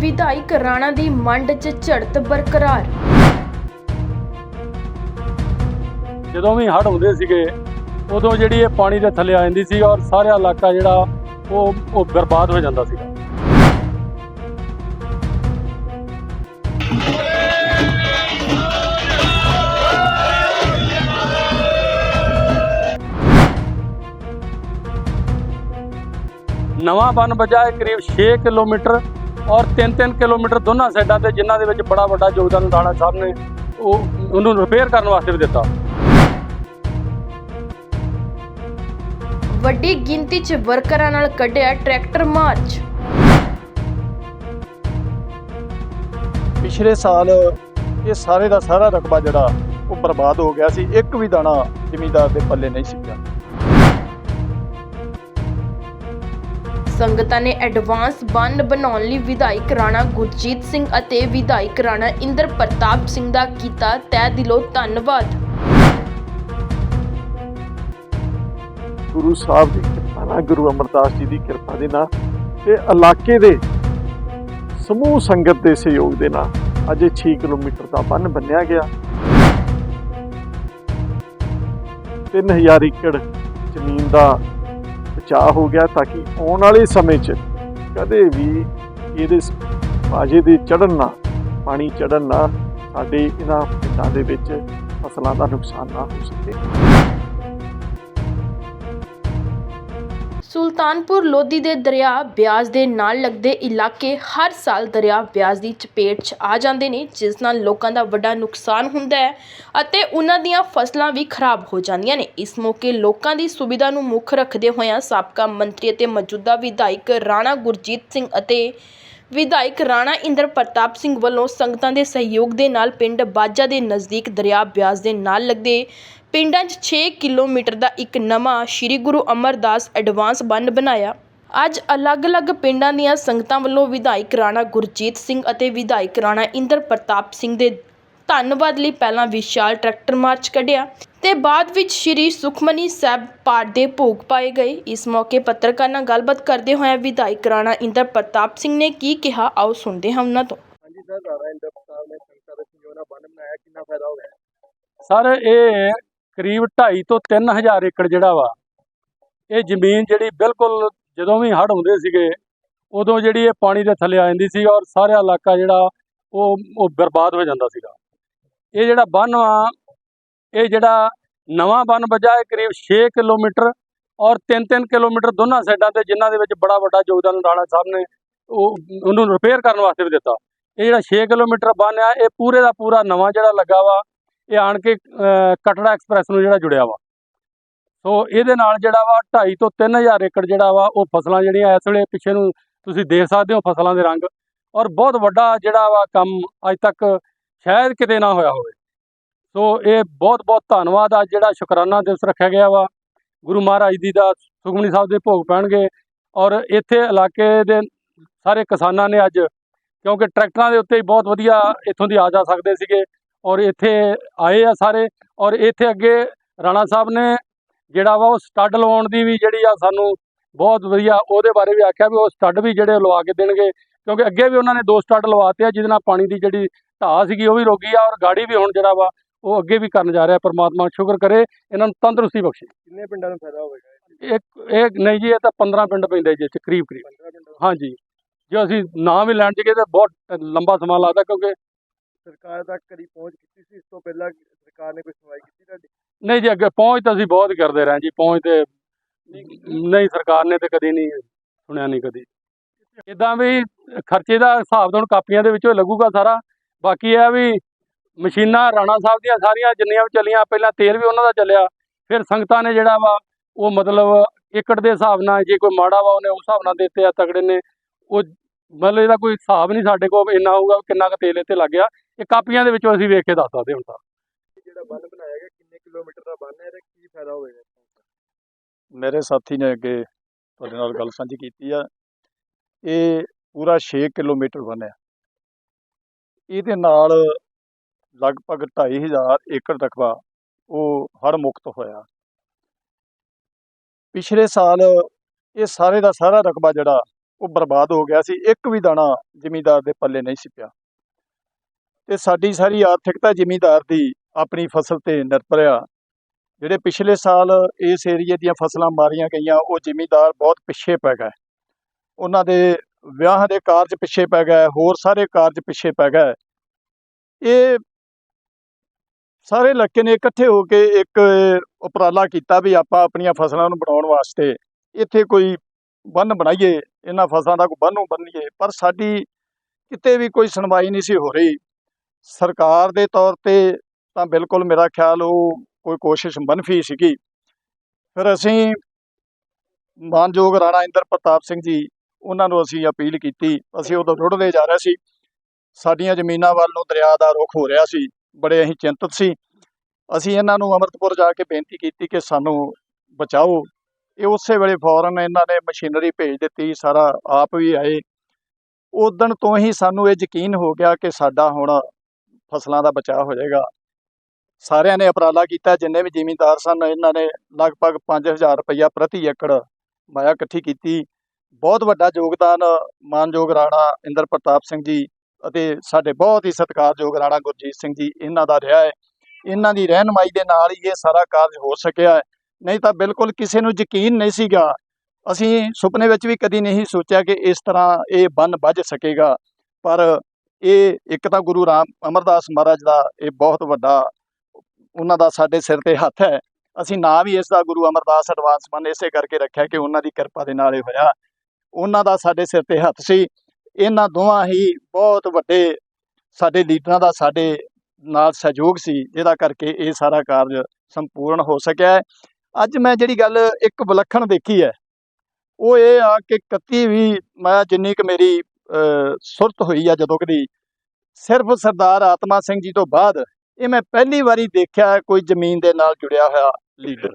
ਵਿਧਾਇਕ ਰਾਣਾ ਦੀ ਮੰਡ 'ਚ ਝੜਤ ਬਰਕਰਾਰ। ਜਦੋਂ ਵੀ ਹੜ੍ਹ ਹੁੰਦੇ ਸੀਗੇ, ਉਦੋਂ ਜਿਹੜੀ ਇਹ ਪਾਣੀ ਦੇ ਥੱਲੇ ਆ ਜਾਂਦੀ ਸੀ ਔਰ ਸਾਰਾ ਇਲਾਕਾ ਜਿਹੜਾ ਉਹ ਉਹ ਬਰਬਾਦ ਹੋ ਜਾਂਦਾ ਸੀਗਾ। ਨਵਾਂ ਬੰਨ ਬਚਾ ਕਰੀਬ 6 ਕਿਲੋਮੀਟਰ ਔਰ 3-3 ਕਿਲੋਮੀਟਰ ਦੋਨਾਂ ਸਾਈਡਾਂ ਤੇ ਜਿਨ੍ਹਾਂ ਦੇ ਵਿੱਚ ਬੜਾ ਵੱਡਾ ਯੋਗਦਾਨ ਰਾਣਾ ਸਾਹਿਬ ਨੇ ਉਹ ਉਹਨੂੰ ਰਿਪੇਅਰ ਕਰਨ ਵਾਸਤੇ ਵੀ ਦਿੱਤਾ। ਵੱਡੀ ਗਿਣਤੀ 'ਚ ਵਰਕਰਾਂ ਨਾਲ ਕੱਢਿਆ ਟਰੈਕਟਰ ਮਾਰਚ। ਪਿਛਲੇ ਸਾਲ ਇਹ ਸਾਰੇ ਦਾ ਸਾਰਾ ਰਕਬਾ ਜਿਹੜਾ ਉਹ ਬਰਬਾਦ ਹੋ ਗਿਆ ਸੀ। ਇੱਕ ਵੀ ਦਾਣਾ ਜ਼ਮੀਂਦਾਰ ਦੇ ਪੱਲੇ ਨਹੀਂ ਸੀ ਪਿਆ ਸੰਗਤਾਂ ਨੇ ਐਡਵਾਂਸ ਬੰਨ ਬਣਾਉਣ ਲਈ ਵਿਧਾਇਕ ਰਾਣਾ ਗੁਰਜੀਤ ਸਿੰਘ ਅਤੇ ਵਿਧਾਇਕ ਰਾਣਾ ਇੰਦਰ ਪ੍ਰਤਾਪ ਸਿੰਘ ਦਾ ਕੀਤਾ ਤਹਿ ਦਿਲੋਂ ਧੰਨਵਾਦ। ਗੁਰੂ ਸਾਹਿਬ ਦੀ ਕਿਰਪਾ ਨਾਲ, ਗੁਰੂ ਅਮਰਦਾਸ ਜੀ ਦੀ ਕਿਰਪਾ ਦੇ ਨਾਲ ਤੇ ਇਲਾਕੇ ਦੇ ਸਮੂਹ ਸੰਗਤ ਦੇ ਸਹਿਯੋਗ ਦੇ ਨਾਲ ਅੱਜ ਇਹ 6 ਕਿਲੋਮੀਟਰ ਦਾ ਬੰਨ ਬੰਨਿਆ ਗਿਆ। 3000 ਏਕੜ ਜ਼ਮੀਨ ਦਾ ਬਚਾਅ ਹੋ ਗਿਆ ਤਾਂ ਕਿ ਆਉਣ ਵਾਲੇ ਸਮੇਂ 'ਚ ਕਦੇ ਵੀ ਇਹਦੇ ਬਾਜੇ ਦੇ ਚੜਨ ਨਾ, ਪਾਣੀ ਚੜਨ ਨਾ, ਸਾਡੇ ਇਹਨਾਂ ਪਿੰਡਾਂ ਦੇ ਵਿੱਚ ਫਸਲਾਂ ਦਾ ਨੁਕਸਾਨ ਨਾ ਹੋ ਸਕੇ। ਸੁਲਤਾਨਪੁਰ ਲੋਧੀ ਦੇ ਦਰਿਆ ਬਿਆਸ ਦੇ ਨਾਲ ਲੱਗਦੇ ਇਲਾਕੇ ਹਰ ਸਾਲ ਦਰਿਆ ਬਿਆਸ ਦੀ ਚਪੇਟ 'ਚ ਆ ਜਾਂਦੇ ਨੇ, ਜਿਸ ਨਾਲ ਲੋਕਾਂ ਦਾ ਵੱਡਾ ਨੁਕਸਾਨ ਹੁੰਦਾ ਹੈ ਅਤੇ ਉਹਨਾਂ ਦੀਆਂ ਫਸਲਾਂ ਵੀ ਖਰਾਬ ਹੋ ਜਾਂਦੀਆਂ ਨੇ। ਇਸ ਮੌਕੇ ਲੋਕਾਂ ਦੀ ਸੁਵਿਧਾ ਨੂੰ ਮੁੱਖ ਰੱਖਦੇ ਹੋਇਆਂ ਸਾਬਕਾ ਮੰਤਰੀ ਅਤੇ ਮੌਜੂਦਾ ਵਿਧਾਇਕ ਰਾਣਾ ਗੁਰਜੀਤ ਸਿੰਘ ਅਤੇ ਵਿਧਾਇਕ ਰਾਣਾ ਇੰਦਰ ਪ੍ਰਤਾਪ ਸਿੰਘ ਵੱਲੋਂ ਸੰਗਤਾਂ ਦੇ ਸਹਿਯੋਗ ਦੇ ਨਾਲ ਪਿੰਡ ਬਾਜਾ ਦੇ ਨਜ਼ਦੀਕ ਦਰਿਆ ਬਿਆਸ ਦੇ ਨਾਲ ਲੱਗਦੇ ਪਿੰਡਾਂ 'ਚ 6 ਕਿਲੋਮੀਟਰ ਦਾ ਇੱਕ ਨਵਾਂ ਸ੍ਰੀ ਗੁਰੂ ਅਮਰਦਾਸ ਐਡਵਾਂਸ ਬੰਨ ਬਣਾਇਆ। ਅੱਜ ਅਲੱਗ-ਅਲੱਗ ਪਿੰਡਾਂ ਦੀਆਂ ਸੰਗਤਾਂ ਵੱਲੋਂ ਵਿਧਾਇਕ ਰਾਣਾ ਗੁਰਜੀਤ ਸਿੰਘ ਅਤੇ ਵਿਧਾਇਕ ਰਾਣਾ ਇੰਦਰ ਪ੍ਰਤਾਪ ਸਿੰਘ ਦੇ ਧੰਨਵਾਦ ਲਈ ਪਹਿਲਾਂ ਵਿਸ਼ਾਲ ਟਰੈਕਟਰ ਮਾਰਚ ਕੱਢਿਆ ਤੇ ਬਾਅਦ ਵਿੱਚ ਸ੍ਰੀ ਸੁਖਮਨੀ ਸਾਹਿਬ ਪਾਠ ਦੇ ਭੋਗ ਪਾਏ ਗਏ। ਇਸ ਮੌਕੇ ਪੱਤਰਕਾਰ ਨਾਲ ਗੱਲਬਾਤ ਕਰਦੇ ਹੋਏ ਵਿਧਾਇਕ ਰਾਣਾ ਇੰਦਰ ਪ੍ਰਤਾਪ ਸਿੰਘ ਨੇ ਕੀ ਕਿਹਾ, ਆਓ ਸੁਣਦੇ ਹਾਂ ਉਹਨਾਂ ਤੋਂ। ਹਾਂਜੀ ਸਰ, ਰਾਣਾ ਇੰਦਰ ਪ੍ਰਤਾਪ ਨੇ ਸੰਗਤਾਂ ਦੇ ਸਹਿਯੋਗ ਨਾਲ ਬੰਨ ਬਣਾਇਆ। ਕਿੰਨਾ ਫਾਇਦਾ ਹੋ ਗਿਆ? ਸਰ, ਇਹ ਕਰੀਬ 2.5 ਤੋਂ 3000 ਏਕੜ ਜਿਹੜਾ ਵਾ, ਇਹ ਜ਼ਮੀਨ ਜਿਹੜੀ ਬਿਲਕੁਲ ਜਦੋਂ ਵੀ ਹੜ੍ਹ ਹੁੰਦੇ ਸੀਗੇ, ਉਦੋਂ ਜਿਹੜੀ ਇਹ ਪਾਣੀ ਦੇ ਥੱਲੇ ਆ ਜਾਂਦੀ ਸੀ ਔਰ ਸਾਰਾ ਇਲਾਕਾ ਜਿਹੜਾ ਉਹ ਉਹ ਬਰਬਾਦ ਹੋ ਜਾਂਦਾ ਸੀਗਾ। ਇਹ ਜਿਹੜਾ ਬੰਨ ਵਾ, ਇਹ ਜਿਹੜਾ ਨਵਾਂ ਬੰਨ ਬਚਾ ਹੈ ਕਰੀਬ 6 ਕਿਲੋਮੀਟਰ ਔਰ 3-3 ਕਿਲੋਮੀਟਰ ਦੋਨਾਂ ਸਾਈਡਾਂ ਤੇ ਜਿਨ੍ਹਾਂ ਦੇ ਵਿੱਚ ਬੜਾ ਵੱਡਾ ਯੋਗਦਾਨ ਰਾਣਾ ਸਾਹਿਬ ਨੇ ਉਹ, ਉਹਨੂੰ ਰਿਪੇਅਰ ਕਰਨ ਵਾਸਤੇ ਵੀ ਦਿੱਤਾ। ਇਹ ਜਿਹੜਾ 6 ਕਿਲੋਮੀਟਰ ਬੰਨ ਆ, ਇਹ ਪੂਰੇ ਦਾ ਪੂਰਾ ਨਵਾਂ ਜਿਹੜਾ ਲੱਗਾ ਵਾ ਇਹ ਆਣ ਕੇ ਕਟੜਾ ਐਕਸਪ੍ਰੈਸ ਨੂੰ ਜਿਹੜਾ ਜੁੜਿਆ ਵਾ। ਸੋ ਇਹਦੇ ਨਾਲ ਜਿਹੜਾ ਵਾ 2.5 ਤੋਂ 3000 ਏਕੜ ਜਿਹੜਾ ਵਾ, ਉਹ ਫਸਲਾਂ ਜਿਹੜੀਆਂ ਇਸ ਵੇਲੇ ਪਿੱਛੇ ਨੂੰ ਤੁਸੀਂ ਦੇਖ ਸਕਦੇ ਹੋ ਫਸਲਾਂ ਦੇ ਰੰਗ। ਔਰ ਬਹੁਤ ਵੱਡਾ ਜਿਹੜਾ ਵਾ ਕੰਮ ਅੱਜ ਤੱਕ ਸ਼ਾਇਦ ਕਿਤੇ ਨਾ ਹੋਇਆ ਹੋਵੇ। ਸੋ ਇਹ ਬਹੁਤ ਬਹੁਤ ਧੰਨਵਾਦ। ਆ ਜਿਹੜਾ ਸ਼ੁਕਰਾਨਾ ਦਿਵਸ ਰੱਖਿਆ ਗਿਆ ਵਾ, ਗੁਰੂ ਮਹਾਰਾਜ ਜੀ ਦਾ, ਸੁਖਮਨੀ ਸਾਹਿਬ ਦੇ ਭੋਗ ਪੈਣਗੇ। ਔਰ ਇੱਥੇ ਇਲਾਕੇ ਦੇ ਸਾਰੇ ਕਿਸਾਨਾਂ ਨੇ ਅੱਜ, ਕਿਉਂਕਿ ਟਰੈਕਟਰਾਂ ਦੇ ਉੱਤੇ ਹੀ ਬਹੁਤ ਵਧੀਆ ਇੱਥੋਂ ਦੀ ਆ ਜਾ ਸਕਦੇ ਸੀਗੇ। ਔਰ ਇੱਥੇ ਆਏ ਆ ਸਾਰੇ ਔਰ ਇੱਥੇ ਅੱਗੇ ਰਾਣਾ ਸਾਹਿਬ ਨੇ ਜਿਹੜਾ ਵਾ ਉਹ ਸਟੱਡ ਲਵਾਉਣ ਦੀ ਵੀ ਜਿਹੜੀ ਆ ਸਾਨੂੰ ਬਹੁਤ ਵਧੀਆ ਉਹਦੇ ਬਾਰੇ ਵੀ ਆਖਿਆ ਵੀ ਉਹ ਸਟੱਡ ਵੀ ਜਿਹੜੇ ਲਵਾ ਕੇ ਦੇਣਗੇ ਕਿਉਂਕਿ ਅੱਗੇ ਵੀ ਉਹਨਾਂ ਨੇ ਦੋ ਸਟੱਡ ਲਵਾਤੇ ਆ ਜਿਹਦੇ ਨਾਲ ਪਾਣੀ ਦੀ ਜਿਹੜੀ ਢਾਹ ਸੀਗੀ ਉਹ ਵੀ ਰੋਕੀ ਆ ਔਰ ਗਾੜੀ ਵੀ ਹੁਣ ਜਿਹੜਾ ਵਾ ਉਹ ਅੱਗੇ ਵੀ ਕਰਨ ਜਾ ਰਿਹਾ ਪਰਮਾਤਮਾ ਸ਼ੁਕਰ ਕਰੇ ਇਹਨਾਂ ਨੂੰ ਤੰਦਰੁਸਤੀ ਬਖਸ਼ੇ। ਕਿੰਨੇ ਪਿੰਡਾਂ ਨੂੰ ਫਾਇਦਾ ਹੋਵੇਗਾ ਇੱਕ ਇਹ ਨਹੀਂ ਜੀ ਇਹ ਤਾਂ 15 ਪਿੰਡ ਪੈਂਦੇ ਜੀ ਇੱਥੇ ਕਰੀਬ ਕਰੀਬ 15 ਪਿੰਡਾਂ ਹਾਂਜੀ। ਜੇ ਅਸੀਂ ਨਾਂ ਵੀ ਲੈਣ ਚਗੇ ਤਾਂ ਬਹੁਤ ਲੰਬਾ ਸਮਾਂ ਲੱਗਦਾ ਕਿਉਂਕਿ ਸਰਕਾਰ ਤੱਕ ਕਦੀ ਪਹੁੰਚ ਕੀਤੀ ਸੀ? ਇਸ ਤੋਂ ਪਹਿਲਾਂ ਸਰਕਾਰ ਨੇ ਕੋਈ ਸੁਣਵਾਈ ਕੀਤੀ ਤੁਹਾਡੀ? ਨਹੀਂ ਜੀ, ਅੱਗੇ ਪਹੁੰਚ ਤਾਂ ਅਸੀਂ ਬਹੁਤ ਕਰਦੇ ਰਹੇ ਜੀ, ਪਹੁੰਚ ਤੇ ਨਹੀਂ, ਸਰਕਾਰ ਨੇ ਤੇ ਕਦੀ ਨਹੀਂ ਸੁਣਿਆ ਨਹੀਂ ਕਦੀ। ਇਦਾਂ ਵੀ ਖਰਚੇ ਦਾ ਹਿਸਾਬ ਤਾਂ ਹੁਣ ਕਾਪੀਆਂ ਦੇ ਵਿੱਚੋਂ ਲੱਗੂਗਾ ਸਾਰਾ। ਬਾਕੀ ਇਹ ਵੀ ਮਸ਼ੀਨਾਂ, ਰਾਣਾ ਸਾਹਿਬ ਦੀਆਂ ਸਾਰੀਆਂ ਜਿੰਨੀਆਂ ਵੀ ਚੱਲੀਆਂ, ਪਹਿਲਾਂ ਤੇਲ ਵੀ ਉਹਨਾਂ ਦਾ ਚੱਲਿਆ, ਫਿਰ ਸੰਗਤਾਂ ਨੇ ਜਿਹੜਾ ਵਾ ਉਹ ਮਤਲਬ ਏਕੜ ਦੇ ਹਿਸਾਬ ਨਾਲ ਜੇ ਕੋਈ ਮਾੜਾ ਵਾ ਉਹਨੇ ਉਸ ਹਿਸਾਬ ਨਾਲ ਦਿੱਤੇ ਆ ਤਗੜੇ ਨੇ, ਉਹ ਮਤਲਬ ਇਹਦਾ ਕੋਈ ਹਿਸਾਬ ਨਹੀਂ ਸਾਡੇ ਕੋਲ ਇੰਨਾ ਹੋਊਗਾ ਕਿੰਨਾ ਕੁ ਤੇਲ ਇੱਥੇ ਲੱਗ ਗਿਆ। ਇਹ ਕਾਪੀਆਂ ਦੇ ਵਿੱਚੋਂ ਅਸੀਂ ਵੇਖ ਕੇ ਦੱਸ ਸਕਦੇ ਹੁਣ ਤਾਂ। ਜਿਹੜਾ ਬੰਨ ਬਣਾਇਆ ਗਿਆ ਕਿੰਨੇ ਕਿਲੋਮੀਟਰ ਦਾ ਬੰਨ ਹੈ ਤੇ ਕੀ ਫਾਇਦਾ ਹੋਵੇਗਾ ਮੇਰੇ ਸਾਥੀ ਨੇ ਅੱਗੇ ਤੁਹਾਡੇ ਨਾਲ ਗੱਲ ਸਾਂਝੀ ਕੀਤੀ ਆ। ਇਹ ਪੂਰਾ 6 ਕਿਲੋਮੀਟਰ ਬੰਨ ਹੈ। ਇਹਦੇ ਨਾਲ ਲਗਭਗ 2500 ਏਕੜ ਰਕਬਾ ਉਹ ਹੜ ਮੁਕਤ ਹੋਇਆ। ਪਿਛਲੇ ਸਾਲ ਇਹ ਸਾਰੇ ਦਾ ਸਾਰਾ ਰਕਬਾ ਜਿਹੜਾ ਉਹ ਬਰਬਾਦ ਹੋ ਗਿਆ ਸੀ। ਇੱਕ ਵੀ ਦਾਣਾ ਜ਼ਿਮੀਦਾਰ ਦੇ ਪੱਲੇ ਨਹੀਂ ਸੀ ਪਿਆ। ਤੇ ਸਾਡੀ ਸਾਰੀ ਆਰਥਿਕਤਾ ਜ਼ਿਮੀਦਾਰ ਦੀ ਆਪਣੀ ਫਸਲ ਤੇ ਨਿਰਭਰ ਆ। ਜਿਹੜੇ ਪਿਛਲੇ ਸਾਲ ਇਸ ਏਰੀਏ ਦੀਆਂ ਫਸਲਾਂ ਮਾਰੀਆਂ ਗਈਆਂ, ਉਹ ਜ਼ਿਮੀਦਾਰ ਬਹੁਤ ਪਿੱਛੇ ਪੈ ਗਏ। ਉਹਨਾਂ ਦੇ ਵਿਆਹਾਂ ਦੇ ਕਾਰਜ ਪਿੱਛੇ ਪੈ ਗਏ, ਹੋਰ ਸਾਰੇ ਕਾਰਜ ਪਿੱਛੇ ਪੈ ਗਏ। ਇਹ ਸਾਰੇ ਇਲਾਕੇ ਨੇ ਇਕੱਠੇ ਹੋ ਕੇ ਇੱਕ ਉਪਰਾਲਾ ਕੀਤਾ ਵੀ ਆਪਾਂ ਆਪਣੀਆਂ ਫਸਲਾਂ ਨੂੰ ਬਣਾਉਣ ਵਾਸਤੇ ਇੱਥੇ ਕੋਈ ਬੰਨ ਬਣਾਈਏ। ਇਹਨਾਂ ਫਸਲਾਂ ਦਾ ਕੋਈ ਬੰਨੂ ਬੰਨੀਏ, ਪਰ ਸਾਡੀ ਕਿਤੇ ਵੀ ਕੋਈ ਸੁਣਵਾਈ ਨਹੀਂ ਸੀ ਹੋ ਰਹੀ। ਸਰਕਾਰ ਦੇ ਤੌਰ ਤੇ ਤਾਂ ਬਿਲਕੁਲ ਮੇਰਾ ਖਿਆਲ ਉਹ ਕੋਈ ਕੋਸ਼ਿਸ਼ ਮਨਫੀ ਸੀਗੀ। ਫਿਰ ਅਸੀਂ ਮਾਨਯੋਗ ਰਾਣਾ ਇੰਦਰ ਪ੍ਰਤਾਪ ਸਿੰਘ ਜੀ, ਉਹਨਾਂ ਨੂੰ ਅਸੀਂ ਅਪੀਲ ਕੀਤੀ। ਅਸੀਂ ਉਦੋਂ ਰੁੜਦੇ ਜਾ ਰਹੇ ਸੀ। ਸਾਡੀਆਂ ਜ਼ਮੀਨਾਂ ਵੱਲ ਨੂੰ ਦਰਿਆ ਦਾ ਰੁਖ ਹੋ ਰਿਹਾ ਸੀ। ਬੜੇ ਅਸੀਂ ਚਿੰਤਤ ਸੀ। ਅਸੀਂ ਇਹਨਾਂ ਨੂੰ ਅੰਮ੍ਰਿਤਪੁਰ ਜਾ ਕੇ ਬੇਨਤੀ ਕੀਤੀ ਕਿ ਸਾਨੂੰ ਬਚਾਓ। ਇਹ ਉਸੇ ਵੇਲੇ ਫੌਰਨ ਇਹਨਾਂ ਨੇ ਮਸ਼ੀਨਰੀ ਭੇਜ ਦਿੱਤੀ, ਸਾਰਾ ਆਪ ਵੀ ਆਏ। ਉਦਣ ਤੋਂ ਹੀ ਸਾਨੂੰ ਇਹ ਯਕੀਨ ਹੋ ਗਿਆ ਕਿ ਸਾਡਾ ਹੁਣ ਫਸਲਾਂ ਦਾ ਬਚਾਅ ਹੋ ਜਾਏਗਾ। ਸਾਰਿਆਂ ਨੇ ਉਪਰਾਲਾ ਕੀਤਾ, ਜਿੰਨੇ ਵੀ ਜ਼ਿਮੀਂਦਾਰ ਸਨ, ਇਹਨਾਂ ਨੇ ਲਗਭਗ 5000 ਰੁਪਇਆ ਪ੍ਰਤੀ ਏਕੜ ਮਾਇਆ ਇਕੱਠੀ ਕੀਤੀ। ਬਹੁਤ ਵੱਡਾ ਯੋਗਦਾਨ, ਮਾਨਯੋਗ ਰਾਣਾ ਇੰਦਰ ਪ੍ਰਤਾਪ ਸਿੰਘ ਜੀ ਅਤੇ ਸਾਡੇ ਬਹੁਤ ਹੀ ਸਤਿਕਾਰਯੋਗ ਰਾਣਾ ਗੁਰਜੀਤ ਸਿੰਘ ਜੀ, ਇਹਨਾਂ ਦਾ ਰਿਹਾ ਹੈ। ਇਹਨਾਂ ਦੀ ਰਹਿਨਮਾਈ ਦੇ ਨਾਲ ਹੀ ਇਹ ਸਾਰਾ ਕਾਰਜ ਹੋ ਸਕਿਆ ਹੈ। ਨਹੀਂ ਤਾਂ ਬਿਲਕੁਲ ਕਿਸੇ ਨੂੰ ਯਕੀਨ ਨਹੀਂ ਸੀਗਾ। ਅਸੀਂ ਸੁਪਨੇ ਵਿੱਚ ਵੀ ਕਦੀ ਨਹੀਂ ਸੋਚਿਆ ਕਿ ਇਸ ਤਰ੍ਹਾਂ ਇਹ ਬੰਨ ਵੱਜ ਸਕੇਗਾ। ਪਰ ਇਹ ਇੱਕ ਤਾਂ ਗੁਰੂ ਰਾਮ ਅਮਰਦਾਸ ਮਹਾਰਾਜ ਦਾ ਇਹ ਬਹੁਤ ਵੱਡਾ, ਉਹਨਾਂ ਦਾ ਸਾਡੇ ਸਿਰ ਤੇ ਹੱਥ ਹੈ। ਅਸੀਂ ਨਾਂ ਵੀ ਇਸ ਦਾ ਗੁਰੂ ਅਮਰਦਾਸ ਐਡਵਾਂਸ ਬੰਨ ਇਸੇ ਕਰਕੇ ਰੱਖਿਆ ਕਿ ਉਹਨਾਂ ਦੀ ਕਿਰਪਾ ਦੇ ਨਾਲ ਇਹ ਹੋਇਆ। ਉਹਨਾਂ ਦਾ ਸਾਡੇ ਸਿਰ ਤੇ ਹੱਥ ਸੀ। ਇਹਨਾਂ ਦੋਵਾਂ ਹੀ ਬਹੁਤ ਵੱਡੇ ਸਾਡੇ ਲੀਡਰਾਂ ਦਾ ਸਾਡੇ ਨਾਲ ਸਹਿਯੋਗ ਸੀ। ਜਿਹਦਾ ਕਰਕੇ ਇਹ ਸਾਰਾ ਕਾਰਜ ਸੰਪੂਰਨ ਹੋ ਸਕਿਆ ਅੱਜ ਮੈਂ ਜਿਹੜੀ ਗੱਲ ਇੱਕ ਵਿਲੱਖਣ ਦੇਖੀ ਹੈ ਉਹ ਇਹ ਆ ਕਿ ਕੱਤੀ ਵੀ ਮੈਂ ਜਿੰਨੀ ਕੁ ਮੇਰੀ ਅਹ, ਸੁਰਤ ਹੋਈ ਆ ਜਦੋਂ ਕਦੀ ਸਿਰਫ ਸਰਦਾਰ ਆਤਮਾ ਸਿੰਘ ਜੀ ਤੋਂ ਬਾਅਦ ਇਹ ਮੈਂ ਪਹਿਲੀ ਵਾਰੀ ਦੇਖਿਆ ਕੋਈ ਜ਼ਮੀਨ ਦੇ ਨਾਲ ਜੁੜਿਆ ਹੋਇਆ ਲੀਡਰ।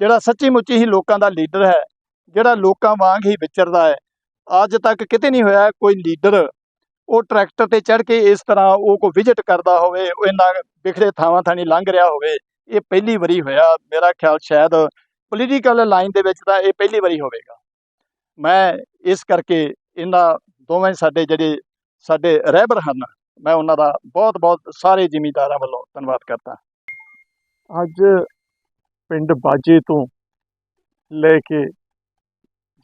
ਜਿਹੜਾ ਸੱਚੀ ਮੁੱਚੀ ਹੀ ਲੋਕਾਂ ਦਾ ਲੀਡਰ ਹੈ ਜਿਹੜਾ ਲੋਕਾਂ ਵਾਂਗ ਹੀ ਵਿਚਰਦਾ ਹੈ ਅੱਜ ਤੱਕ ਕਿਤੇ ਨਹੀਂ ਹੋਇਆ ਕੋਈ ਲੀਡਰ ਉਹ ਟਰੈਕਟਰ ਤੇ ਚੜ੍ਹ ਕੇ ਇਸ ਤਰ੍ਹਾਂ ਉਹ ਕੋਈ ਵਿਜ਼ਿਟ ਕਰਦਾ ਹੋਵੇ ਉਹ ਇਹਨਾਂ ਵਿਖੜੇ ਥਾਵਾਂ ਥਾਣੀ ਲੰਘ ਰਿਹਾ ਹੋਵੇ ਇਹ ਪਹਿਲੀ ਵਾਰੀ ਹੋਇਆ, ਮੇਰਾ ਖਿਆਲ ਸ਼ਾਇਦ ਪੋਲੀਟੀਕਲ ਲਾਈਨ ਦੇ ਵਿੱਚ ਤਾਂ ਇਹ ਪਹਿਲੀ ਵਾਰੀ ਹੋਵੇਗਾ। ਮੈਂ ਇਸ ਕਰਕੇ ਇਹਨਾਂ ਦੋਵੇਂ ਸਾਡੇ ਜਿਹੜੇ ਸਾਡੇ ਰਹਿਬਰ ਹਨ, ਮੈਂ ਉਹਨਾਂ ਦਾ ਬਹੁਤ ਬਹੁਤ ਸਾਰੇ ਜ਼ਿਮੀਂਦਾਰਾਂ ਵੱਲੋਂ ਧੰਨਵਾਦ ਕਰਦਾ। ਅੱਜ ਪਿੰਡ ਬਾਜੇ ਤੋਂ ਲੈ ਕੇ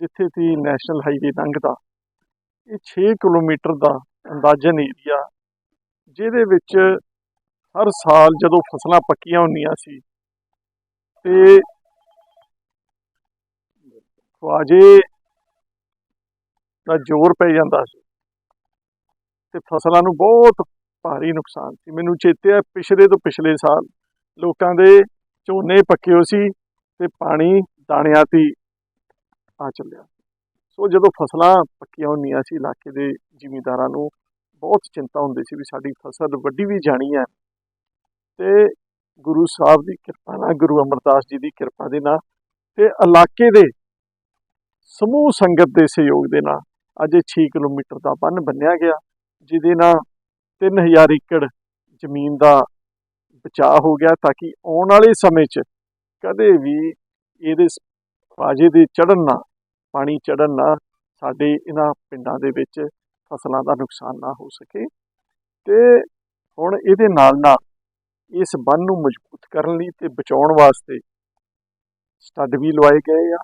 ਜਿੱਥੇ ਦੀ ਨੈਸ਼ਨਲ ਹਾਈਵੇ ਲੰਘਦਾ, ਇਹ 6 ਕਿਲੋਮੀਟਰ ਦਾ ਅੰਦਾਜ਼ਨ ਏਰੀਆ, ਜਿਹਦੇ ਵਿੱਚ ਹਰ ਸਾਲ ਜਦੋਂ ਫਸਲਾਂ ਪੱਕੀਆਂ ਹੁੰਦੀਆਂ ਸੀ ਤੇ ਖਵਾਜੇ ਦਾ ਜ਼ੋਰ ਪੈ ਜਾਂਦਾ ਸੀ ਤੇ ਫਸਲਾਂ ਨੂੰ ਬਹੁਤ ਭਾਰੀ ਨੁਕਸਾਨ ਸੀ। ਮੈਨੂੰ ਚੇਤੇ ਹੈ ਪਿਛਲੇ ਤੋਂ ਪਿਛਲੇ ਸਾਲ ਲੋਕਾਂ ਦੇ ਝੋਨੇ ਪੱਕੇ ਹੋ ਸੀ ਤੇ ਪਾਣੀ ਦਾਣਿਆਂ ਤੇ ਆ ਚੱਲਿਆ। ਸੋ ਜਦੋਂ ਫਸਲਾਂ ਪੱਕੀਆਂ ਹੁੰਦੀਆਂ ਸੀ, ਇਲਾਕੇ ਦੇ ਜ਼ਿਮੀਂਦਾਰਾਂ ਨੂੰ ਬਹੁਤ ਚਿੰਤਾ ਹੁੰਦੀ ਸੀ ਵੀ ਸਾਡੀ ਫਸਲ ਵੱਡੀ ਵੀ ਜਾਣੀ ਹੈ। ਤੇ ਗੁਰੂ ਸਾਹਿਬ ਦੀ ਕਿਰਪਾ ਨਾਲ, ਗੁਰੂ ਅਮਰਦਾਸ ਜੀ ਦੀ ਕਿਰਪਾ ਦੇ ਨਾਲ ਤੇ ਇਲਾਕੇ ਦੇ ਸਮੂਹ ਸੰਗਤ ਦੇ ਸਹਿਯੋਗ ਦੇ ਨਾਲ ਅੱਜ ਇਹ 6 ਕਿਲੋਮੀਟਰ ਦਾ ਬੰਨ ਬੰਨਿਆ ਗਿਆ, ਜਿਹਦੇ ਨਾਲ 3000 ਏਕੜ ਜ਼ਮੀਨ ਦਾ ਬਚਾਅ ਹੋ ਗਿਆ ਤਾਂ ਕਿ ਆਉਣ ਵਾਲੇ ਸਮੇਂ 'ਚ ਕਦੇ ਵੀ ਇਹਦੇ ਬਾਜੇ ਦੇ ਚੜਨ ਨਾਲ ਪਾਣੀ ਚੜਨ ਨਾਲ ਸਾਡੇ ਇਹਨਾਂ ਪਿੰਡਾਂ ਦੇ ਵਿੱਚ ਫਸਲਾਂ ਦਾ ਨੁਕਸਾਨ ਨਾ ਹੋ ਸਕੇ ਤੇ ਹੁਣ ਇਹਦੇ ਨਾਲ ਨਾਲ ਇਸ ਬੰਨ ਨੂੰ ਮਜ਼ਬੂਤ ਕਰਨ ਲਈ ਤੇ ਬਚਾਉਣ ਵਾਸਤੇ ਸਟੱਡ ਵੀ ਲਵਾਏ ਗਏ ਆ,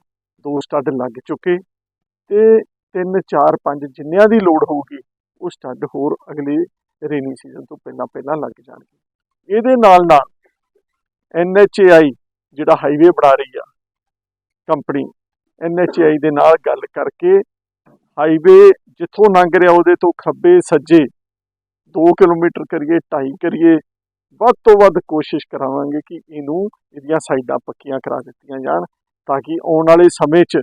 ਦੋ ਸਟੱਡ ਲੱਗ ਚੁੱਕੇ ਤੇ ਤਿੰਨ, ਚਾਰ, ਪੰਜ ਜਿੰਨਿਆਂ ਦੀ ਲੋੜ ਹੋਊਗੀ, ਉਹ ਸਟੱਡ ਹੋਰ ਅਗਲੇ ਰੇਨੀ ਸੀਜ਼ਨ ਤੋਂ ਪਹਿਲਾਂ ਪਹਿਲਾਂ ਲੱਗ ਜਾਣਗੇ। ਇਹਦੇ ਨਾਲ ਨਾਲ ਐਨਐਚਏਆਈ ਜਿਹੜਾ ਹਾਈਵੇ ਬਣਾ ਰਹੀ ਆ ਕੰਪਨੀ ਐਨਐਚਏਆਈ ਦੇ ਨਾਲ ਗੱਲ ਕਰਕੇ ਹਾਈਵੇ ਜਿੱਥੋਂ ਲੰਘ ਰਿਹਾ ਉਹਦੇ ਤੋਂ ਖੱਬੇ ਸੱਜੇ 2 ਕਿਲੋਮੀਟਰ ਕਰੀਏ 2.5 ਕਰੀਏ ਵੱਧ ਤੋਂ ਵੱਧ ਕੋਸ਼ਿਸ਼ ਕਰਾਵਾਂਗੇ ਕਿ ਇਹਨੂੰ ਇਹਦੀਆਂ ਸਾਈਡਾਂ ਪੱਕੀਆਂ ਕਰਾ ਦਿੱਤੀਆਂ ਜਾਣ ਤਾਂ ਕਿ ਆਉਣ ਵਾਲੇ ਸਮੇਂ 'ਚ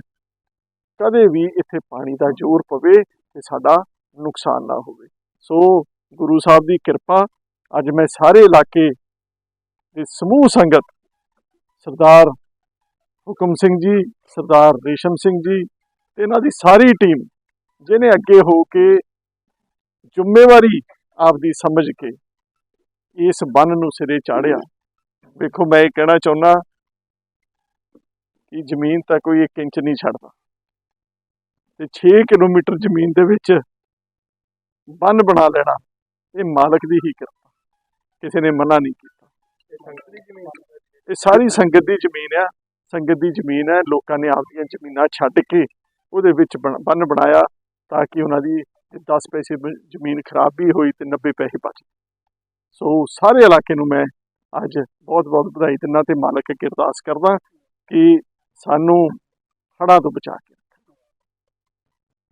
ਕਦੇ ਵੀ ਇੱਥੇ ਪਾਣੀ ਦਾ ਜ਼ੋਰ ਪਵੇ ਤੇ ਸਾਡਾ ਨੁਕਸਾਨ ਨਾ ਹੋਵੇ। ਸੋ ਗੁਰੂ ਸਾਹਿਬ ਦੀ ਕਿਰਪਾ, ਅੱਜ ਮੈਂ ਸਾਰੇ ਇਲਾਕੇ ਦੇ ਸਮੂਹ ਸੰਗਤ, ਸਰਦਾਰ ਹੁਕਮ ਸਿੰਘ ਜੀ, ਸਰਦਾਰ ਰੇਸ਼ਮ ਸਿੰਘ ਜੀ ਤੇ ਇਹਨਾਂ ਦੀ ਸਾਰੀ ਟੀਮ, ਜਿਹਨੇ ਅੱਗੇ ਹੋ ਕੇ ਜ਼ਿੰਮੇਵਾਰੀ ਆਪਦੀ ਸਮਝ ਕੇ ਇਸ ਬੰਨ ਨੂੰ ਸਿਰੇ ਚਾੜਿਆ ਵੇਖੋ, ਮੈਂ ਇਹ ਕਹਿਣਾ ਚਾਹੁੰਦਾ ਕਿ ਜ਼ਮੀਨ ਤਾਂ ਕੋਈ 1 ਇੰਚ ਨਹੀਂ ਛੱਡਦਾ। ਤੇ 6 ਕਿਲੋਮੀਟਰ ਜ਼ਮੀਨ ਦੇ ਵਿੱਚ ਬੰਨ ਬਣਾ ਲੈਣਾ, ਇਹ ਮਾਲਕ ਦੀ ਹੀ ਕਿਰਪਾ। ਕਿਸੇ ਨੇ ਮਨਾ ਨਹੀਂ ਕੀਤਾ। ਇਹ ਸਾਰੀ ਸੰਗਤ ਦੀ ਜ਼ਮੀਨ ਆ। ਸੰਗਤ ਦੀ ਜ਼ਮੀਨ ਹੈ ਲੋਕਾਂ ਨੇ ਆਪਦੀਆਂ ਜ਼ਮੀਨਾਂ ਛੱਡ ਕੇ ਉਹਦੇ ਵਿੱਚ ਬਣ- ਬੰਨ ਬਣਾਇਆ ਤਾਂ ਕਿ ਉਹਨਾਂ ਦੀ 10 ਪੈਸੇ ਜ਼ਮੀਨ ਖਰਾਬ ਵੀ ਹੋਈ ਤੇ 90 ਪੈਸੇ ਬਚ ਸੋ ਸਾਰੇ ਇਲਾਕੇ ਨੂੰ ਮੈਂ ਅੱਜ ਬਹੁਤ ਬਹੁਤ ਵਧਾਈ ਦਿੰਦਾ ਤੇ ਮਾਲਕ ਅੱਗੇ ਅਰਦਾਸ ਕਰਦਾ ਕਿ ਸਾਨੂੰ ਹੜ੍ਹਾਂ ਤੋਂ ਬਚਾ ਕੇ